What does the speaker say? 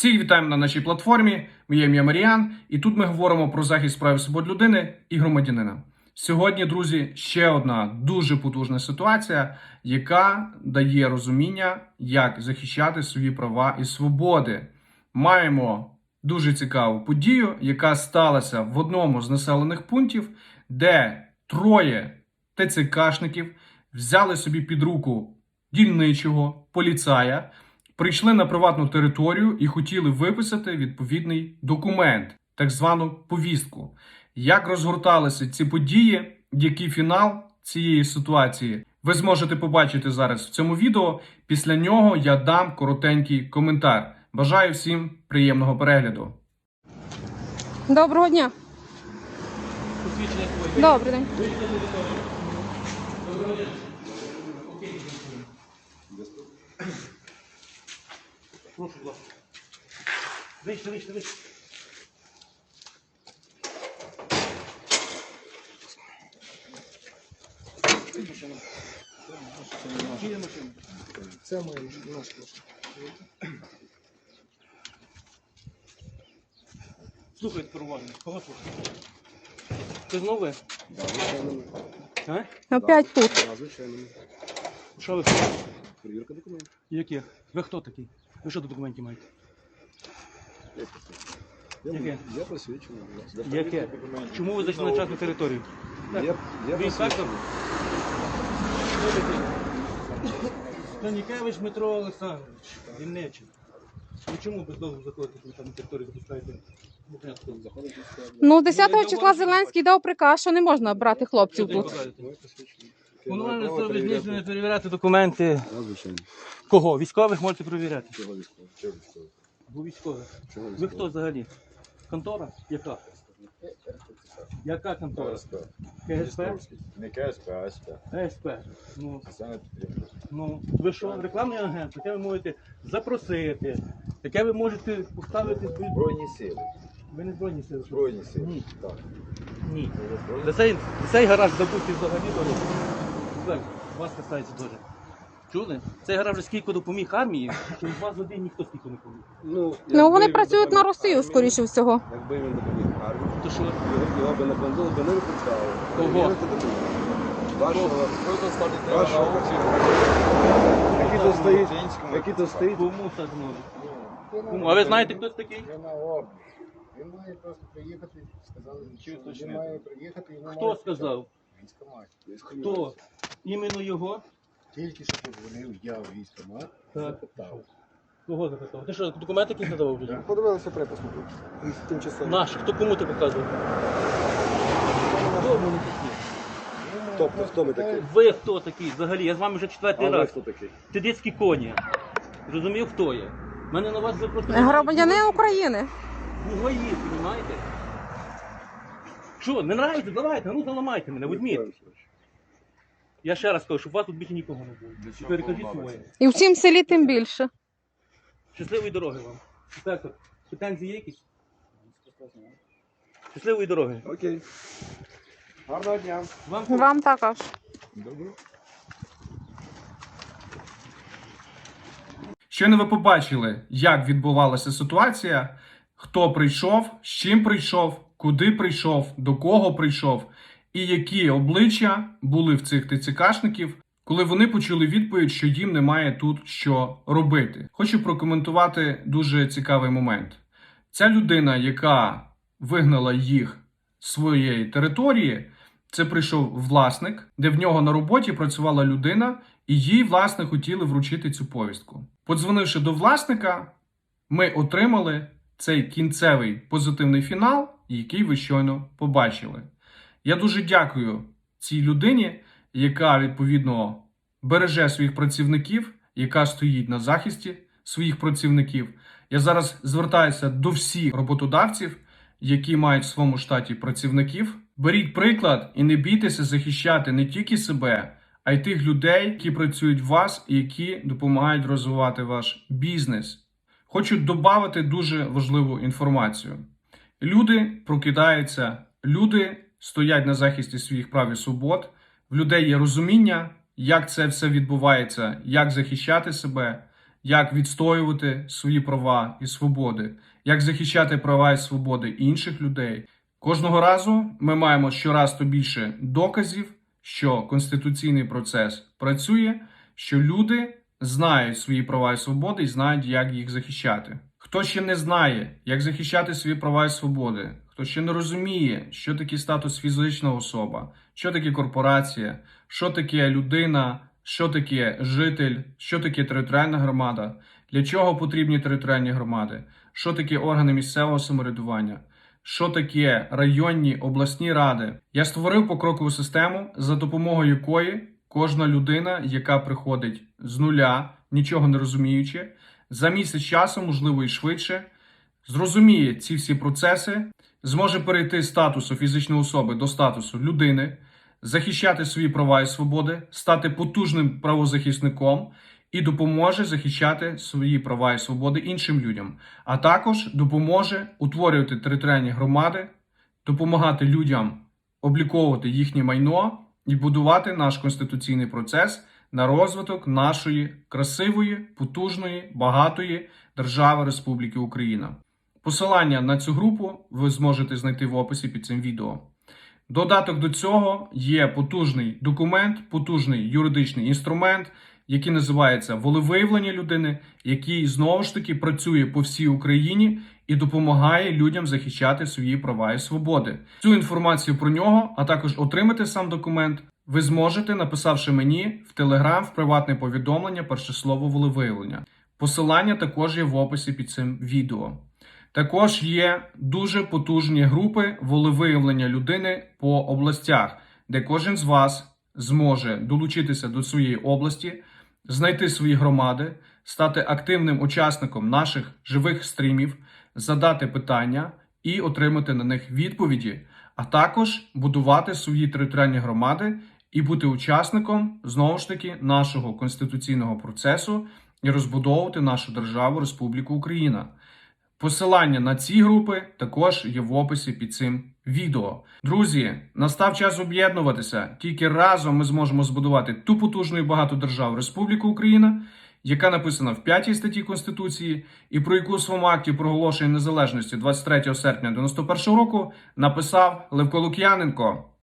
Всіх вітаємо на нашій платформі. Моє ім'я Маріан, і тут ми говоримо про захист прав свобод людини і громадянина. Сьогодні, друзі, ще одна дуже потужна ситуація, яка дає розуміння, як захищати свої права і свободи. Маємо дуже цікаву подію, яка сталася в одному з населених пунктів, де троє ТЦКшників взяли собі під руку дільничого поліцая, прийшли на приватну територію і хотіли виписати відповідний документ, так звану повістку. Як розгорталися ці події, який фінал цієї ситуації, ви зможете побачити зараз в цьому відео. Після нього я дам коротенький коментар. Бажаю всім приємного перегляду. Доброго дня. Добрий день. Прошу, будь ласка. Вийшли, вийшли, вийшли. Чия машина? Це моя машина. Слухай тепер уважно. Кого слухай? Ти знову ви? Да, звичайно. А? Опять тут. Да, звичайно. Що ви? Перевірка документів. Яких? Ви хто такий? Ви що до документів маєте? Я, Яке? я посвідчений. Яке? Чому ви зайшли на частну територію? Я, я Ви інспектор? посвідчений. Станікевич Дмитро Олександрович, дільничий. Ви чому без дозволу заходите там на територію запускаєте? Ну, 10 числа Зеленський дав приказ, що не можна брати хлопців тут. Комунальне Право перевіряти. не перевіряти документи. Звичайно. Кого? Військових можете перевіряти. Чого військовий? Чого військових. Чого Ви хто взагалі? Контора? Яка? Яка контора? КСП. КСП? Не КСП, а СП. СП. Ну, Це ну, ви що, рекламний агент, таке ви можете запросити, таке ви можете поставити свої... Збройні сили. Ви не збройні сили. Збройні сили. Ні. Так. Ні. Ви цей, гараж забути взагалі дорогу. Так, вас касається теж. Чули? Цей гараж вже скільки допоміг армії, що від вас один ніхто скільки не поміг. Ну, Ну, вони працюють на Росію, армії, скоріше всього. Якби він допоміг армії, То що? його, його би на бандилу би не випускали. Кого? Перевірити документи. Вашого, вашого, який тут стоїть, який тут стоїть. Кому сагнули? Кому? А ви знаєте, хтось такий? Я на облік. Він має просто приїхати, сказали, що він має приїхати, Хто сказав? Військомат. Хто? Іменно його? Тільки що подзвонив я в військомат, Так. запитав. Кого запитав? Ти що, документи якісь надавав вже? Подивилися припуску. Тимчасово. Наш, хто кому ти показував? Хто вони такі? Тобто, хто ми такі? Ви хто такий взагалі? Я з вами вже четвертий А ви раз. хто такий? Ти дитські коні. Зрозумів, хто я? У мене на вас ви просто... Громадянин України. Мої, розумієте? Що, не нравиться? Давайте, ну заламайте мене, відміть. Я ще раз кажу, щоб у вас тут більше нікого не було. І перекажіть своє. І в цім селі тим більше. Щасливої дороги вам. Інспектор, претензії є якісь? Щасливої дороги. Окей. Гарного дня. Вам Вам також. Щойно ви побачили, як відбувалася ситуація, хто прийшов, з чим прийшов, куди прийшов, до кого прийшов, і які обличчя були в цих ТЦКшників, коли вони почули відповідь, що їм немає тут що робити. Хочу прокоментувати дуже цікавий момент. Ця людина, яка вигнала їх з своєї території, це прийшов власник, де в нього на роботі працювала людина, і їй, власне, хотіли вручити цю повістку. Подзвонивши до власника, ми отримали цей кінцевий позитивний фінал, який ви щойно побачили. Я дуже дякую цій людині, яка відповідно береже своїх працівників, яка стоїть на захисті своїх працівників. Я зараз звертаюся до всіх роботодавців, які мають в своєму штаті працівників. Беріть приклад і не бійтеся захищати не тільки себе, а й тих людей, які працюють в вас і які допомагають розвивати ваш бізнес. Хочу додати дуже важливу інформацію. Люди прокидаються, люди стоять на захисті своїх прав і свобод. В людей є розуміння, як це все відбувається, як захищати себе, як відстоювати свої права і свободи, як захищати права і свободи інших людей. Кожного разу ми маємо щораз то більше доказів, що конституційний процес працює, що люди знають свої права і свободи і знають, як їх захищати. Хто ще не знає, як захищати свої права і свободи, хто ще не розуміє, що таке статус фізична особа, що таке корпорація, що таке людина, що таке житель, що таке територіальна громада, для чого потрібні територіальні громади, що таке органи місцевого самоврядування, що таке районні обласні ради. Я створив покрокову систему, за допомогою якої кожна людина, яка приходить з нуля, нічого не розуміючи, за місяць часу, можливо і швидше, зрозуміє ці всі процеси, зможе перейти з статусу фізичної особи до статусу людини, захищати свої права і свободи, стати потужним правозахисником і допоможе захищати свої права і свободи іншим людям, а також допоможе утворювати територіальні громади, допомагати людям обліковувати їхнє майно і будувати наш конституційний процес на розвиток нашої красивої, потужної, багатої держави Республіки Україна. Посилання на цю групу ви зможете знайти в описі під цим відео. Додаток до цього є потужний документ, потужний юридичний інструмент, який називається волевиявлення людини, який знову ж таки працює по всій Україні і допомагає людям захищати свої права і свободи. Цю інформацію про нього, а також отримати сам документ, ви зможете, написавши мені в Телеграм в приватне повідомлення перше слово волевиявлення. Посилання також є в описі під цим відео. Також є дуже потужні групи волевиявлення людини по областях, де кожен з вас зможе долучитися до своєї області, знайти свої громади, стати активним учасником наших живих стрімів, задати питання і отримати на них відповіді, а також будувати свої територіальні громади і бути учасником знову ж таки нашого конституційного процесу і розбудовувати нашу державу Республіку Україна. Посилання на ці групи також є в описі під цим відео. Друзі, настав час об'єднуватися. Тільки разом ми зможемо збудувати ту потужну і багату державу Республіку Україна, яка написана в 5 статті Конституції, і про яку у своєму акті проголошення незалежності 23 серпня 91 року написав Левко Лук'яненко.